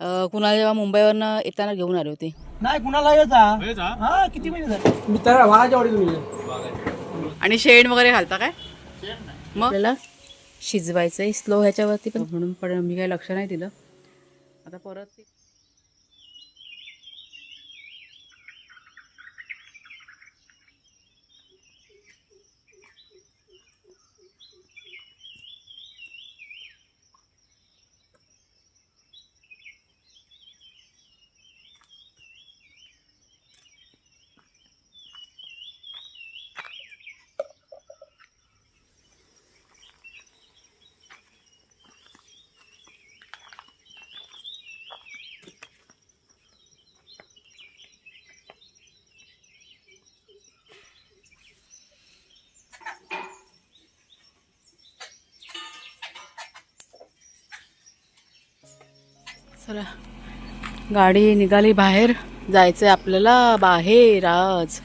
कुणाला जेव्हा मुंबईवरनं येताना घेऊन आले होते. नाही कुणाला यायचा हा किती महिने झाले? मी तर वाघाच्या आणि शेण वगैरे घालता काय? मग? आपल्याला शिजवायचं आहे स्लो ह्याच्यावरती पण म्हणून पण मी काही लक्ष नाही दिलं. आता परत चला गाडी निघाली बाहेर. जायचं आहे आपल्याला बाहेर आज.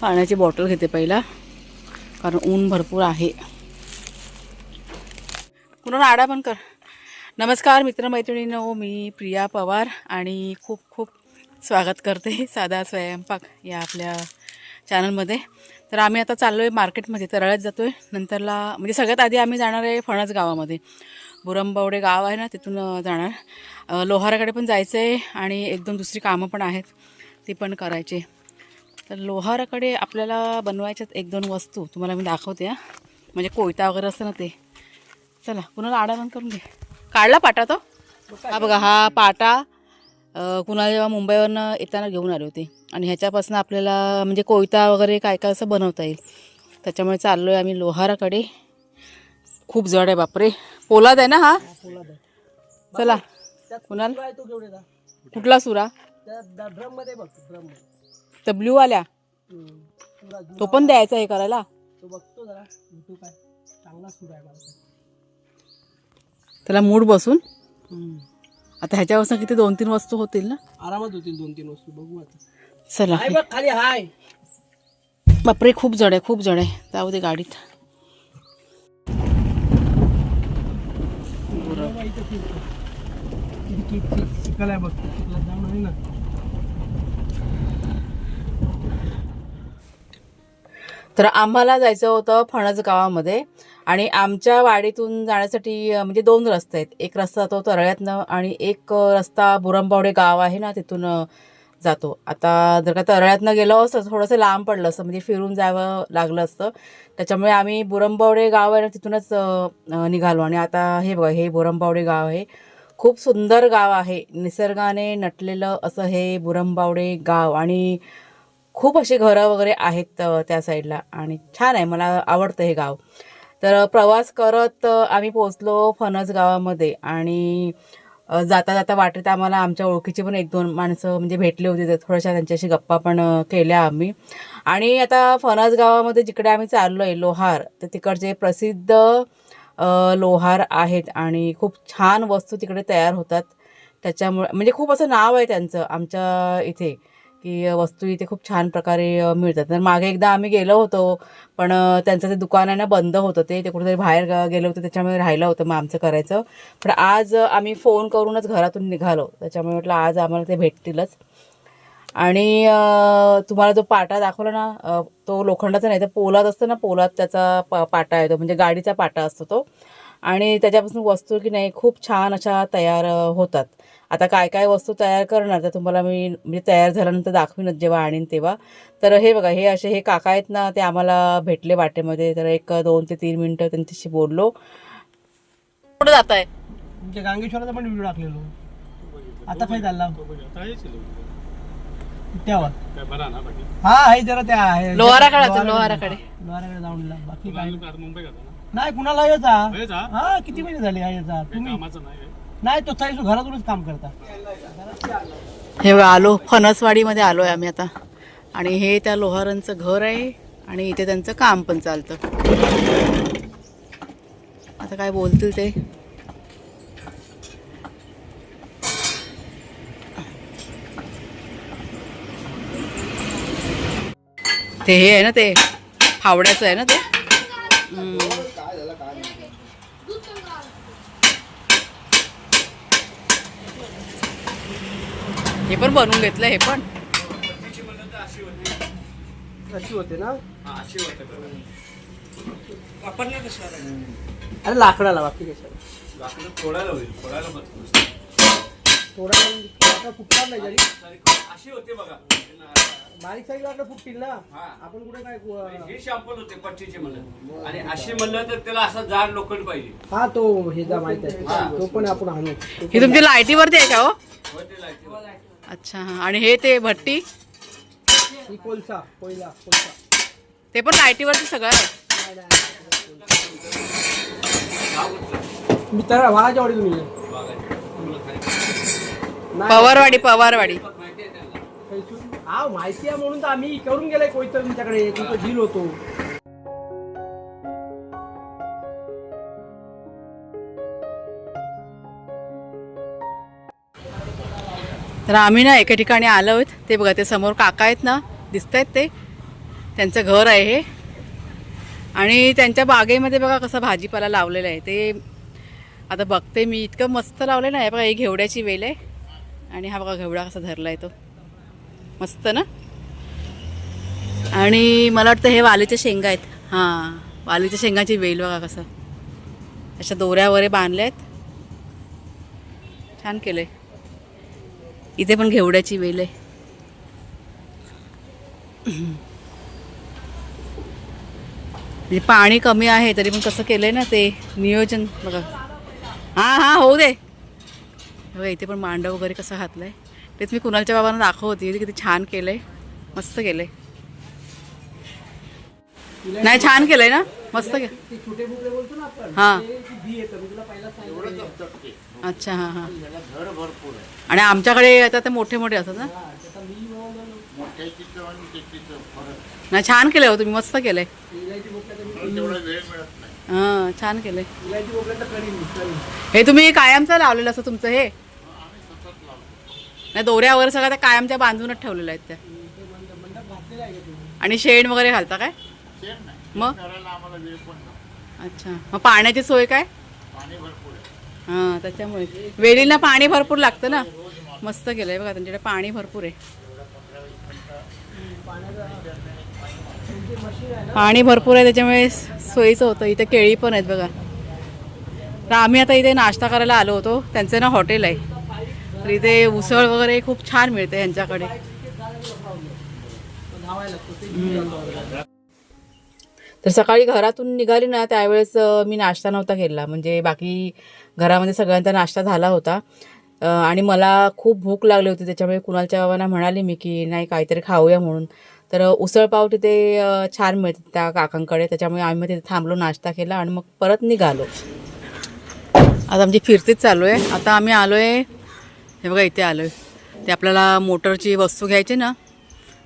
पाण्याची बॉटल घेते पहिला. कारण ऊन भरपूर आहे. कुणाला आडा पण कर. नमस्कार मित्रमैत्रिणींनो मी प्रिया पवार आणि खूप खूप स्वागत करते साधा स्वयंपाक या आपल्या चॅनलमध्ये. तर आम्ही आता चाललो आहे मार्केटमध्ये तरळ्यात जातो आहे नंतरला म्हणजे सगळ्यात आधी आम्ही जाणार आहे फणस गावामध्ये. बुरंबवडे गाव आहे ना तिथून जाणार. लोहाराकडे पण जायचं आहे आणि एक दोन दुसरी कामं पण आहेत ती पण करायची. तर लोहाराकडे आपल्याला बनवायच्यात एक दोन वस्तू तुम्हाला मी दाखवते हां. म्हणजे कोयता वगैरे असतं ना ते. चला कुणाला आडा करून घे. काढला पाटा तो? हा बघा हा पाटा कुणाला जेव्हा मुंबईवरनं येताना घेऊन आले होते. आणि ह्याच्यापासून आपल्याला म्हणजे कोयता वगैरे काय काय असं बनवता येईल. त्याच्यामुळे चाललो आहे आम्ही लोहाराकडे. खूप जड आहे बापरे. पोलाद आहे ना हा? चला. कुणाल? कुठला सुरा? तर ब्ल्यू आल्या तो पण द्यायचा हे करायला? त्याला मूड बसून? आता ह्याच्यापासून किती दोन तीन वस्तू होतील ना? आरामात होतील दोन तीन वस्तू बघू आता. चला. खाली हाय. बापरे खूप जड आहे खूप जड आहे. जाऊ दे गाडीत. फिरतो. चिखल आहे बघ आहे ना तर आम्हाला जायचं होतं फणस गावामध्ये आणि आमच्या वाडीतून जाण्यासाठी म्हणजे दोन रस्ते आहेत एक रस्ता तो तरळ्यातनं आणि एक रस्ता बुरंबावडे गाव आहे ना तिथून जातो. आता जर का तरळ्यातनं गेलो असतं थोडंसं लांब पडलं असतं म्हणजे फिरून जावं लागलं असतं. त्याच्यामुळे आम्ही बुरंबावडे गाव आहे ना तिथूनच निघालो. आणि आता हे बघा हे बुरंबावडे गाव आहे. खूप सुंदर गाव आहे. निसर्गाने नटलेलं असं हे बुरंबावडे गाव. आणि खूप असे घरं वगैरे आहेत त्या साईडला. आणि छान आहे मला आवडतं हे गाव. तर प्रवास करत आम्ही पोचलो फणस गावामध्ये. आणि जाता जाता वाटेत आम्हाला आमच्या ओळखीची पण एक दोन माणसं म्हणजे भेटले होते तर थोड्याशा त्यांच्याशी गप्पा पण केल्या आम्ही. आणि आता फणस गावामध्ये जिकडे आम्ही चाललो आहे लोहार तर तिकडचे प्रसिद्ध लोहार आहेत आणि खूप छान वस्तू तिकडे तयार होतात. त्याच्यामुळे म्हणजे खूप असं नाव आहे त्यांचं आमच्या इथे. की वस्तू इथे खूप छान प्रकारे मिळतात. तर मागे एकदा आम्ही गेलो होतो पण त्यांचं ते दुकान आहे ना बंद होतं ते. ते कुठेतरी बाहेर गेलो होतं त्याच्यामुळे राहिलं होतं मग आमचं करायचं. पण आज आम्ही फोन करूनच घरातून निघालो. त्याच्यामुळे म्हटलं आज आम्हाला ते भेटतीलच. आणि तुम्हाला जो पाटा दाखवला ना तो लोखंडाचा नाही तर पोलाद असतो ना पोलाद त्याचा प पाटा येतो म्हणजे गाडीचा पाटा असतो तो. आणि त्याच्यापासून वस्तू की नाही खूप छान अशा तयार होतात. आता काय काय वस्तू तयार करणार तर तुम्हाला मी म्हणजे तयार झाल्यानंतर दाखवीनच जेव्हा आणीन तेव्हा. तर हे बघा हे असे हे काका आहेत ना ते आम्हाला भेटले वाटेमध्ये. तर एक दोन ते तीन मिनटं त्यांच्याशी बोललो. कुठं जात आहे गांगेश्वराचा पण व्हिडिओ टाकलेलो. आता काय चालला त्यावर हा आहे जरा त्या आहे. लोहाराकडे लोहाराकडे. लोहाराकडे जाऊन. बाकी काय? नाही कुणाला यायचा? हा किती महिने झाले हा याचा तुम्ही? नाही तो ताई घरातूनच काम करता. हे बघा आलो. फणसवाडीमध्ये आलो आहे आम्ही आता. आणि हे त्या लोहारांचं घर आहे आणि इथे त्यांचं काम पण चालतं. आता काय बोलतील ते? ते हे आहे ना ते? फावड्याचं आहे ना ते? हे पण बनवून घेतलं हे पण. अशी होते ना? अरे लाकडाला बाकी कशाला? फोडायला होईल फोडायला थोडा लाकडं फुटणार नाही जरी अशी होते. बघा. बारीक फुटतील ना. हा. आपण कुठे काय हे शॅम्पल होते पट्टीचे म्हणलं. आणि असे म्हणलं तर त्याला असा जाड लोखंड पाहिजे. हा तो हे जा माहीत आहे. तो पण आपण आणू. ही तुमची लाईटीवरती आहे का हो? लाईटीवर. अच्छा हा. आणि हे ते भट्टी? ही कोळसा कोयला कोळसा ते पण लाईटीवरती सगळं आहे? नाही, नाही. हा उचला. मी तर वाघाच्या वाडी तुम्ही बघायचं. तुम्हाला खाली- नाही. पवारवाडी पवारवाडी. माहिती आहे त्यांना हा माहिती आहे म्हणून तर आम्ही करून गेलाय कोयतर तुमच्याकडे. तुमचं डील होतो. तर आम्ही ना एका ठिकाणी आलो आहोत. ते बघा ते समोर काका आहेत ना दिसत आहेत ते. त्यांचं घर आहे हे. आणि त्यांच्या बागेमध्ये बघा कसं भाजीपाला लावलेलं आहे. ते आता बघते मी इतकं मस्त लावलेलं आहे बघा ही घेवड्याची वेल आहे. आणि हा बघा घेवडा कसा धरला आहे तो. मस्त ना? आणि मला वाटतं हे वालीच्या शेंगा आहेत. हां वालीच्या शेंगाची वेल बघा कसं. अशा दोऱ्या वगैरे बांधल्या आहेत छान केलं आहे इथे पण घेवड्याची वेल आहे. म्हणजे पाणी कमी आहे तरी पण कसं केलं आहे ना ते? नियोजन बघा. हां हां होऊ दे. बघा इथे पण मांडव वगैरे कसं घातलंय तेच मी कुणालच्या बाबांना दाखवते किती छान केलंय. मस्त केलंय. नाही छान केलंय ना? मस्त के ते छोटे बुकले बोलतो ना आपण हां. अच्छा हां हां. आणि आमच्याकडे आता ते मोठे मोठे असतात ना? नाही छान केलंय हो तुम्ही मस्त तर मी हां छान केलंय. हे तुम्ही कायमचं लावलेलं असं तुमचं हे? नाही दोऱ्या वगैरे सगळं त्या कायमच्या बांधूनच ठेवलेल्या आहेत त्या. आणि शेण वगैरे घालता काय? मग? अच्छा. मग पाण्याची सोय काय? हां त्याच्यामुळे. वेलीला पाणी भरपूर लागतं ना? मस्त केलंय बघा त्यांच्याकडे पाणी भरपूर आहे. पाणी भरपूर आहे त्याच्यामुळे सोयीचं होतं. इथे केळी पण आहेत बघा. तर आम्ही आता इथे नाश्ता करायला आलो होतो. त्यांचं ना हॉटेल आहे. तर इथे उसळ वगैरे खूप छान मिळते यांच्याकडे. तर सकाळी घरातून निघाली ना त्यावेळेस मी नाश्ता नव्हता केला. म्हणजे बाकी घरामध्ये सगळ्यांचा नाश्ता झाला होता. आणि मला खूप भूक लागली होती. त्याच्यामुळे कुणालच्या बाबांना म्हणाले मी की नाही काहीतरी खाऊया म्हणून. तर उसळपाव तिथे छान मिळते त्या काकांकडे. त्याच्यामुळे आम्ही तिथे थांबलो नाश्ता केला आणि मग परत निघालो. आता आमची फिरतीच चालू आहे. आता आम्ही आलो आहे हे बघा इथे आलो आहे ते आपल्याला मोटरची वस्तू घ्यायची ना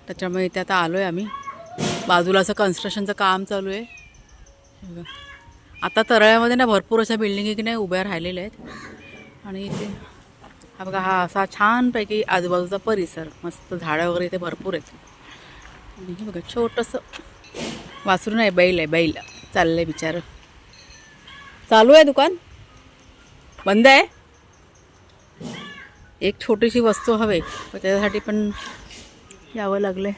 त्याच्यामुळे इथे आता आलो आहे आम्ही. बाजूला असं कन्स्ट्रक्शनचं काम चालू आहे. बघा. आता तरळ्यामध्ये ना भरपूर अशा बिल्डिंगी की नाही उभ्या राहिलेल्या आहेत. आणि इथे हा बघा हा असा छानपैकी आजूबाजूचा परिसर. मस्त झाडं वगैरे इथे भरपूर आहेत. हे बघा छोटंसं वासरू नाही बैल आहे बैल. चाललं आहे बिचारं. चालू आहे दुकान? बंद आहे? एक छोटीशी वस्तू हवे पण त्याच्यासाठी पण यावं लागलं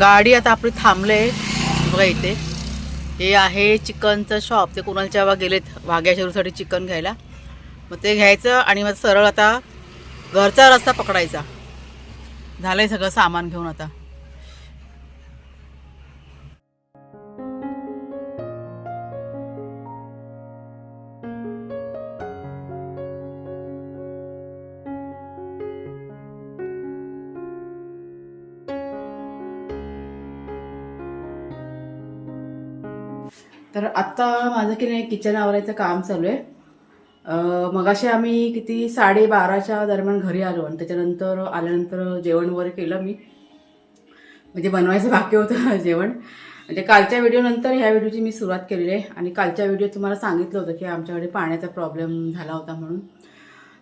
गाडी आता आपली थांबले बघा इथे. हे आहे चिकनचं शॉप. ते कुणालच्या वा गेलेत वाघ्या शेरूसाठी चिकन घ्यायला. मग ते घ्यायचं आणि मग सरळ आता घरचा रस्ता पकडायचा. झालंय सगळं सामान घेऊन आता. तर आत्ता माझं की नाही किचन आवरायचं काम चालू आहे. मगाशी आम्ही किती साडेबाराच्या दरम्यान घरी आलो आणि त्याच्यानंतर आल्यानंतर जेवण वगैरे केलं मी. म्हणजे बनवायचं बाकी होतं जेवण. म्हणजे कालच्या व्हिडिओनंतर ह्या व्हिडिओची मी सुरुवात केलेली आहे. आणि कालच्या व्हिडिओ तुम्हाला सांगितलं होतं की आमच्याकडे पाण्याचा प्रॉब्लेम झाला होता म्हणून.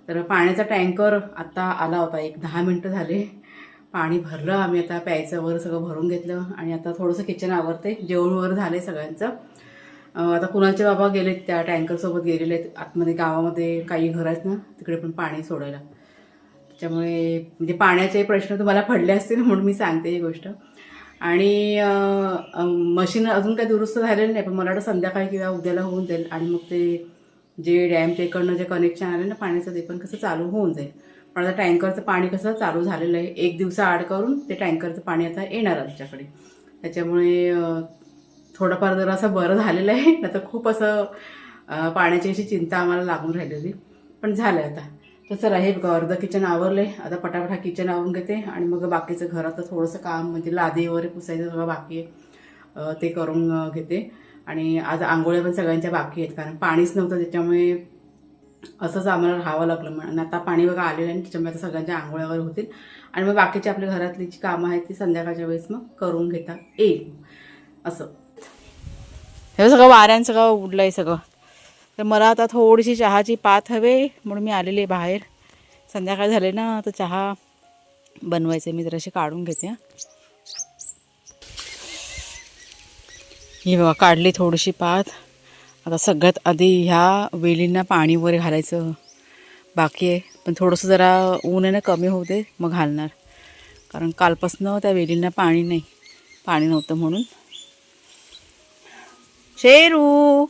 तर पाण्याचा टँकर आत्ता आला होता. एक दहा मिनटं झाले. पाणी भरलं. आम्ही आता प्यायचं वगैरे सगळं भरून घेतलं. आणि आता थोडंसं किचन आवरते. जेवण वगैरे झालं आहे सगळ्यांचं. आता कुणालचे बाबा गेलेत त्या टँकरसोबत गेलेले आहेत. आतमध्ये गावामध्ये काही घर आहेत ना तिकडे पण पाणी सोडायला. त्याच्यामुळे म्हणजे पाण्याचे प्रश्न तुम्हाला पडले असतील म्हणून मी सांगते ही गोष्ट. आणि मशीन अजून काही दुरुस्त झालेलं नाही पण मला वाटतं संध्याकाळी किंवा उद्याला होऊन जाईल. आणि मग ते जे डॅमच्या इकडनं जे कनेक्शन आलं ना पाण्याचं ते पण कसं चालू होऊन जाईल. पण आता टँकरचं पाणी कसं चालू झालेलं आहे एक दिवसा आड करून ते टँकरचं पाणी आता येणार आमच्याकडे. त्याच्यामुळे थोडंफार जरा असं बरं झालेलं आहे ना तर खूप असं पाण्याची अशी चिंता आम्हाला लागून राहिलेली. पण झालं आता. तर चला हे बघा अर्ध किचन आवरले आता पटापट हा किचन आवरून घेते आणि मग बाकीचं घरात थोडंसं काम म्हणजे लादी वगैरे पुसायचं सगळं बाकी आहे. ते करून घेते. आणि आज आंघोळ्या पण सगळ्यांच्या बाकी आहेत कारण पाणीच नव्हतं त्याच्यामुळे असंच आम्हाला राहावं लागलं. म्हणून आता पाणी बघा आलेलं आहे आणि त्याच्यामुळे आता सगळ्यांच्या आंघोळ्या वगैरे होतील. आणि मग बाकीची आपल्या घरातली जी कामं आहेत ती संध्याकाळच्या वेळेस मग करून घेता येईल. असं. हे सगळं वाऱ्यानं सगळं उडलं आहे सगळं. तर मला आता थोडीशी चहाची पात हवे म्हणून मी आलेली आहे बाहेर. संध्याकाळ झाले ना तर चहा बनवायचे मी जराशी काढून घेते ही बघा काढली थोडीशी पात. आता सगळ्यात आधी ह्या वेलींना पाणी वगैरे घालायचं बाकी आहे. पण थोडंसं जरा ऊन आहे ना कमी होऊ दे मग घालणार. कारण कालपासनं त्या वेलींना पाणी नाही पाणी नव्हतं म्हणून. शेरू.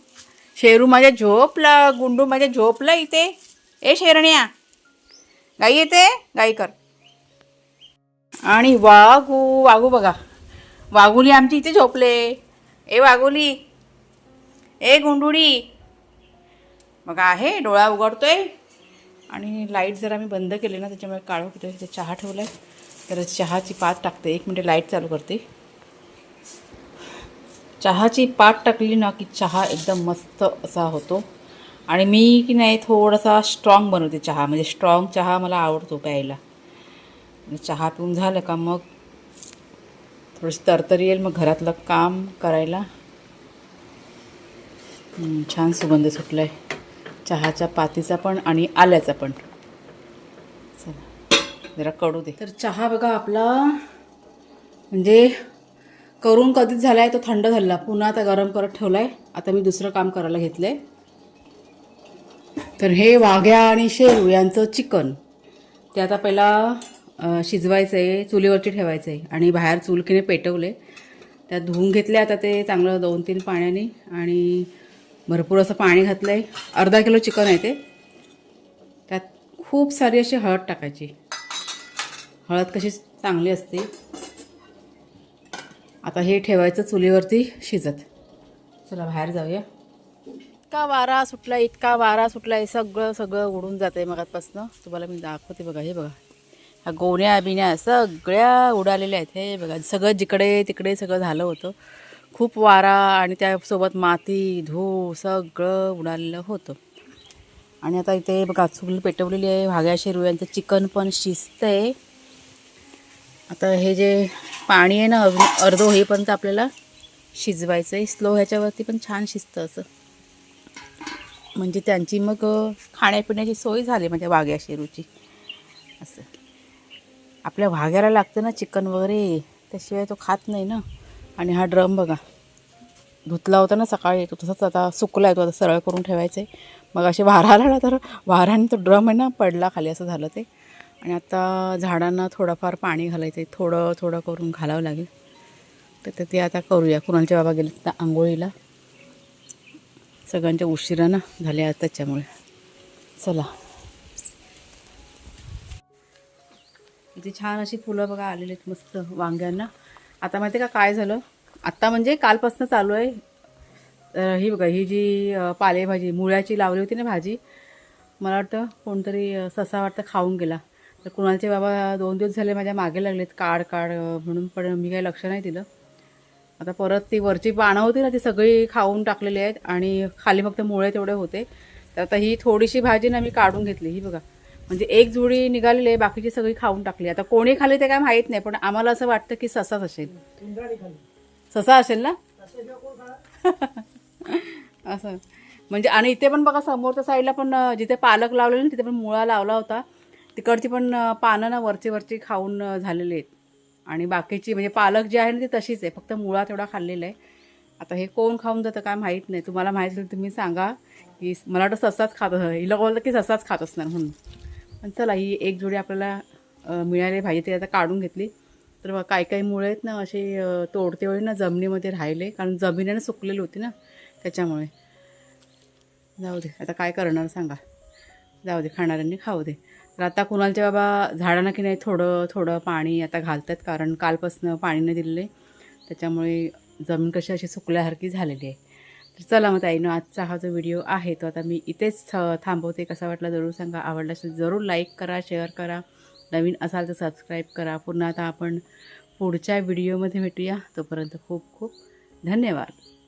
शेरू माझ्या झोपला गुंडू माझ्या झोपला इथे. ए शेरण्या. गाई येते? गाई कर. आणि वाघू वाघू बघा. वाघुली आमची इथे झोपले. ए वाघुली. ए गुंडुडी बघा आहे डोळा उघडतोय. आणि लाइट जरा मी बंद केले ना त्याच्यामुळे काळो होतोय. ते चहा ठेवलाय. तर चहाची पात टाकते. एक मिनिट लाइट चालू करते. चहाची पाट टाकली ना की चहा एकदम मस्त असा होतो. आणि मी की नाही थोडासा स्ट्रॉंग बनवते चहा. म्हणजे स्ट्रॉंग चहा मला आवडतो प्यायला. चहा पिऊन झालं का मग थोडीशी तरतरी येईल मग घरातलं काम करायला. छान सुगंध सुटला आहे चहाच्या पातीचा पण आणि आल्याचा पण. चला जरा कडू दे. तर चहा बघा आपला. म्हणजे करून कधीच झाला आहे तो थंड झाला पुन्हा आता गरम करत ठेवला आहे आता मी दुसरं काम करायला घेतलं आहे तर हे वाघ्या आणि शेरू यांचं चिकन. ते आता पहिला शिजवायचं आहे चुलीवरती ठेवायचं आहे आणि बाहेर चुलकीने पेटवले त्यात धुवून घेतले आता ते चांगलं दोन तीन पाण्याने. आणि भरपूर असं पाणी घातलं आहे अर्धा किलो चिकन आहे ते. त्यात खूप सारी अशी हळद टाकायची. हळद कशी चांगली असते? आता हे ठेवायचं चुलीवरती शिजत. चला बाहेर जाऊया. इतका वारा सुटला इतका वारा सुटला हे सगळं सगळं उडून जात आहे मगातपासनं तुम्हाला मी दाखवते बघा हे बघा. ह्या गोण्या बिण्या सगळ्या उडालेल्या आहेत. हे बघा सगळं जिकडे तिकडे सगळं झालं होतं. खूप वारा आणि त्यासोबत माती धूळ सगळं उडालेलं होतं. आणि आता इथे बघा चूल पेटवलेली आहे. भाग्या शेरू यांचं चिकन पण शिजतं आहे आता हे जे पाणी आहे ना अजून अर्ध होईपर्यंत आपल्याला शिजवायचं आहे स्लो ह्याच्यावरती पण छान शिजतं असं. म्हणजे त्यांची मग खाण्यापिण्याची सोय झाली म्हणजे वाघ्या शेरूची. असं. आपल्या वाघ्याला लागतं ना चिकन वगैरे त्याशिवाय तो खात नाही ना. आणि हा ड्रम बघा. धुतला होता ना सकाळी तो तसाच आता सुकला आहे तो आता सरळ करून ठेवायचा आहे मग असे वारा आला ना तर वाऱ्याने तो ड्रम आहे ना पडला खाली असं झालं ते. आणि आता झाडांना थोडंफार पाणी घालायचं आहे थोडं थोडं करून घालावं लागेल. तर ते- ते आता करूया. कुणालच्या बाबा गेले तर आंघोळीला. सगळ्यांच्या उशिरानं झाल्या त्याच्यामुळे. चला. इथे छान अशी फुलं बघा आलेली आहेत मस्त वांग्यांना. आता माहिती आहे का काय झालं? आत्ता म्हणजे कालपासून चालू आहे. तर ही बघा ही जी पालेभाजी मुळ्याची लावली होती ना भाजी. मला वाटतं कोणतरी ससा वाटतं खाऊन गेला. तर कुणालचे बाबा दोन दिवस झाले माझ्या मागे लागलेत काढ काढ म्हणून पण मी काही लक्ष नाही दिलं. आता परत ती वरची पानं होती ना ती सगळी खाऊन टाकलेली आहेत आणि खाली फक्त मुळे तेवढे होते. तर आता ही थोडीशी भाजी ना मी काढून घेतली ही बघा. म्हणजे एक जुडी निघालेली आहे बाकीची सगळी खाऊन टाकली आता कोणी खाली ते काय माहीत नाही पण आम्हाला असं वाटतं की ससाच असेल. ससा असेल ना? असं. म्हणजे आणि इथे पण बघा समोरच्या साईडला पण जिथे पालक लावलेला ना तिथे पण मुळा लावला होता. तिकडची पण पानं ना वरची वरची खाऊन झालेले झालेली आहेत. आणि बाकीची म्हणजे पालक जी आहे ना ती तशीच आहे. फक्त मुळा तेवढा खाल्लेला आहे. आता हे कोण खाऊन जातं काय माहीत नाही. तुम्हाला माहीत असेल तुम्ही सांगा. की मला वाटतं ससाच खात हिला बोलतं की ससाच खात असणार म्हणून. पण चला ही एक जोडी आपल्याला मिळाली भाजी ते आता काढून घेतली. तर बघा काही काही मुळे आहेत ना असे तोडते वेळी ना जमिनीमध्ये राहिले. कारण जमिनीनं सुकलेली होती ना त्याच्यामुळे. जाऊ दे आता काय करणार सांगा. जाऊ दे खाणाऱ्यांनी खाऊ दे. तर आता कुणालच्या बाबा झाडांना की नाही थोडं थोडं पाणी आता घालतात कारण कालपासनं पाणी नाही दिलेलं. आहे त्याच्यामुळे जमीन कशी अशी सुकल्यासारखी झालेली आहे. तर चला मग ताईनं आजचा हा जो व्हिडिओ आहे तो आता मी इथेच थ- थांबवते. कसा वाटला जरूर सांगा. आवडला असेल जरूर लाईक करा शेअर करा. नवीन असाल तर सबस्क्राईब करा. पुन्हा आता आपण पुढच्या व्हिडिओमध्ये भेटूया. तोपर्यंत खूप खूप धन्यवाद.